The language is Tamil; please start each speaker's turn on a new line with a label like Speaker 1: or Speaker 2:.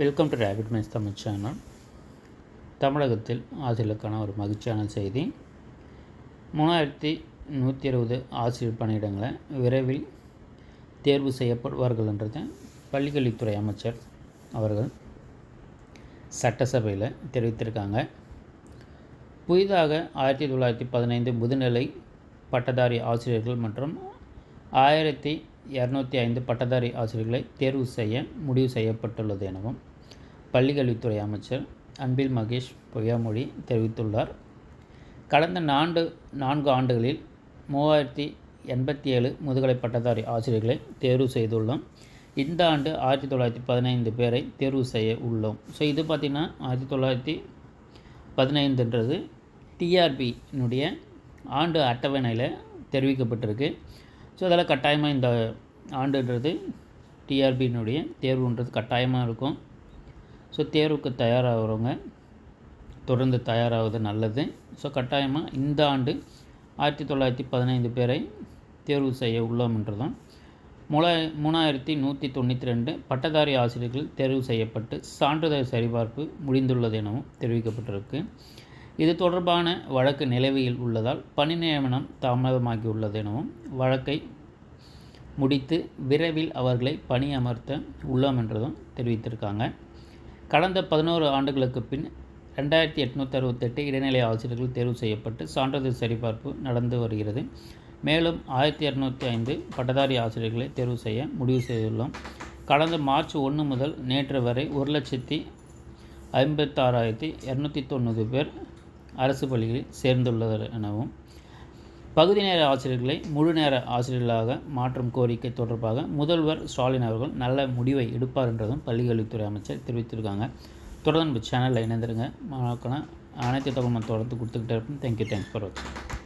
Speaker 1: Welcome to rapid mice Tamil channel தமிழகத்தில் ஆசிரியர்களுக்கான ஒரு மகிழ்ச்சியான செய்தி. மூணாயிரத்தி நூற்றி இருபது ஆசிரியர் பணியிடங்களை விரைவில் தேர்வு செய்யப்படுவார்கள் என்றதை பள்ளிக்கல்வித்துறை அமைச்சர் அவர்கள் சட்டசபையில் தெரிவித்திருக்காங்க. புதிதாக ஆயிரத்தி தொள்ளாயிரத்தி பதினைந்து முதுநிலை பட்டதாரி ஆசிரியர்கள் மற்றும் ஆயிரத்தி இரநூத்தி ஐந்து பட்டதாரி ஆசிரியர்களை தேர்வு செய்ய முடிவு செய்யப்பட்டுள்ளது எனவும் பள்ளிக்கல்வித்துறை அமைச்சர் அன்பில் மகேஷ் பொய்யாமொழி தெரிவித்துள்ளார். கடந்த நான்கு நான்கு ஆண்டுகளில் மூவாயிரத்தி எண்பத்தி ஏழு முதுகலை பட்டதாரி ஆசிரியர்களை தேர்வு செய்துள்ளோம். இந்த ஆண்டு ஆயிரத்தி தொள்ளாயிரத்தி பதினைந்து பேரை தேர்வு செய்ய உள்ளோம். ஸோ இது பார்த்திங்கன்னா ஆயிரத்தி தொள்ளாயிரத்தி பதினைந்துன்றது டிஆர்பியினுடைய ஆண்டு அட்டவணையில் தெரிவிக்கப்பட்டிருக்கு. ஸோ அதில் கட்டாயமாக இந்த ஆண்டுன்றது டிஆர்பியினுடைய தேர்வுன்றது கட்டாயமாக இருக்கும். ஸோ தேர்வுக்கு தயாராகிறவங்க தொடர்ந்து தயாராவது நல்லது. ஸோ கட்டாயமாக இந்த ஆண்டு ஆயிரத்தி தொள்ளாயிரத்தி பதினைந்து பேரை தேர்வு செய்ய உள்ளோம் என்றுதான் மூணாயிரத்தி நூற்றி தொண்ணூற்றி ரெண்டு பட்டதாரி ஆசிரியர்கள் தேர்வு செய்யப்பட்டு சான்றிதழ் சரிபார்ப்பு முடிந்துள்ளது எனவும் தெரிவிக்கப்பட்டிருக்கு. இது தொடர்பான வழக்கு நிலவையில் உள்ளதால் பணி நியமனம் தாமதமாகியுள்ளது எனவும் வழக்கை முடித்து விரைவில் அவர்களை பணி அமர்த்த உள்ளோம் என்றதும் தெரிவித்திருக்காங்க. கடந்த பதினோரு ஆண்டுகளுக்கு பின் ரெண்டாயிரத்தி எட்நூற்றி அறுபத்தெட்டு இடைநிலை ஆசிரியர்கள் தேர்வு செய்யப்பட்டு சான்றிதழ் சரிபார்ப்பு நடந்து வருகிறது. மேலும் ஆயிரத்தி இரநூத்தி ஐந்து பட்டதாரி ஆசிரியர்களை தேர்வு செய்ய முடிவு செய்துள்ளோம். கடந்த மார்ச் ஒன்று முதல் நேற்று வரை ஒரு லட்சத்தி ஐம்பத்தாறாயிரத்தி இரநூத்தி தொண்ணூறு பேர் அரசு பள்ளிகளில் சேர்ந்துள்ளனர் எனவும் பகுதி நேர ஆசிரியர்களை முழு நேர ஆசிரியர்களாக மாற்றும் கோரிக்கை தொடர்பாக முதல்வர் ஸ்டாலின் அவர்கள் நல்ல முடிவை எடுப்பார் என்றதும் பள்ளிக்கல்வித்துறை அமைச்சர் தெரிவித்திருக்காங்க. தொடர்ந்து சேனலில் இணைந்திருங்க. மாணவர்களை அனைத்து தகவலும் தொடர்ந்து கொடுத்துக்கிட்டே இருப்போம். தேங்க்யூ தேங்க்ஸ் ஃபார் வாட்சிங்